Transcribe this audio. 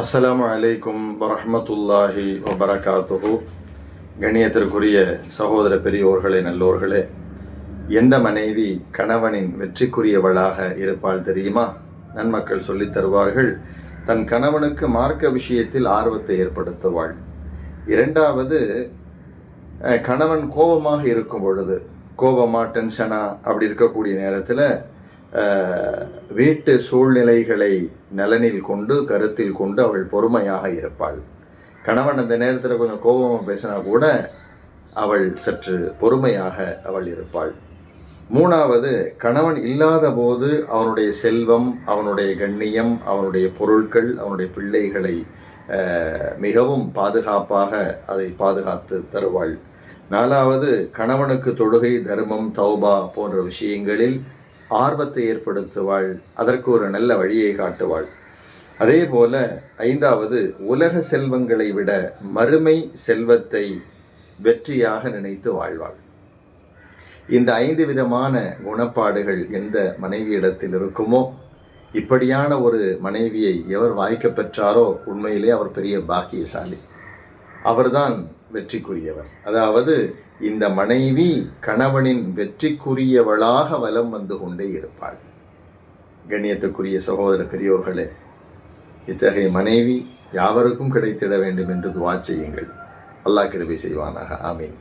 அஸ்லாம் அலைக்கும் வரமத்துல்லாஹி வபரகாத்துஹு. கண்ணியத்திற்குரிய சகோதர பெரியோர்களே நல்லோர்களே எந்த மனைவி கணவனின் வெற்றிக்குரியவளாக இருப்பாள் தெரியுமா? நன்மக்கள் சொல்லித் தருவார்கள் தன் கணவனுக்கு மார்க்க விஷயத்தில் ஆர்வத்தை ஏற்படுத்துவாள். இரண்டாவது கணவன் கோபமாக இருக்கும் பொழுது கோபமாக டென்ஷனாக அப்படி இருக்கக்கூடிய நேரத்தில் வீட்டு சூழ்நிலைகளை நலனில் கொண்டு கருத்தில் கொண்டு அவள் பொறுமையாக இருப்பாள். கணவன் அந்த நேரத்தில் கொஞ்சம் கோபமாக பேசினா கூட அவள் சற்று பொறுமையாக அவள் இருப்பாள். மூணாவது கணவன் இல்லாத போது அவனுடைய செல்வம் அவனுடைய கண்ணியம் அவனுடைய பொருட்கள் அவனுடைய பிள்ளைகளை மிகவும் பாதுகாப்பாக அதை பாதுகாத்து தருவாள். நாலாவது கணவனுக்கு தொழுகை தர்மம் தௌபா போன்ற விஷயங்களில் ஆர்வத்தை ஏற்படுத்துவாள் அதற்கு ஒரு நல்ல வழியை காட்டுவாள். அதே போல ஐந்தாவது உலக செல்வங்களை விட மறுமை செல்வத்தை வெற்றியாக நினைத்து வாழ்வாள். இந்த ஐந்து விதமான குணப்பாடுகள் எந்த மனைவியிடத்தில் இருக்குமோ இப்படியான ஒரு மனைவியை எவர் வாய்க்க பெற்றாரோ உண்மையிலே அவர் பெரிய பாக்கியசாலி. அவர்தான் வெற்றிக்குரியவர். அதாவது இந்த மனைவி கணவனின் வெற்றிக்குரியவளாக வலம் வந்து கொண்டே இருப்பாள். கண்ணியத்துக்குரிய சகோதர பெரியோர்களே இத்தகைய மனைவி யாவருக்கும் கிடைத்திட வேண்டும் என்று துவா செய்யுங்கள். அல்லாஹ் கிருபை செய்வானாக. ஆமீன்.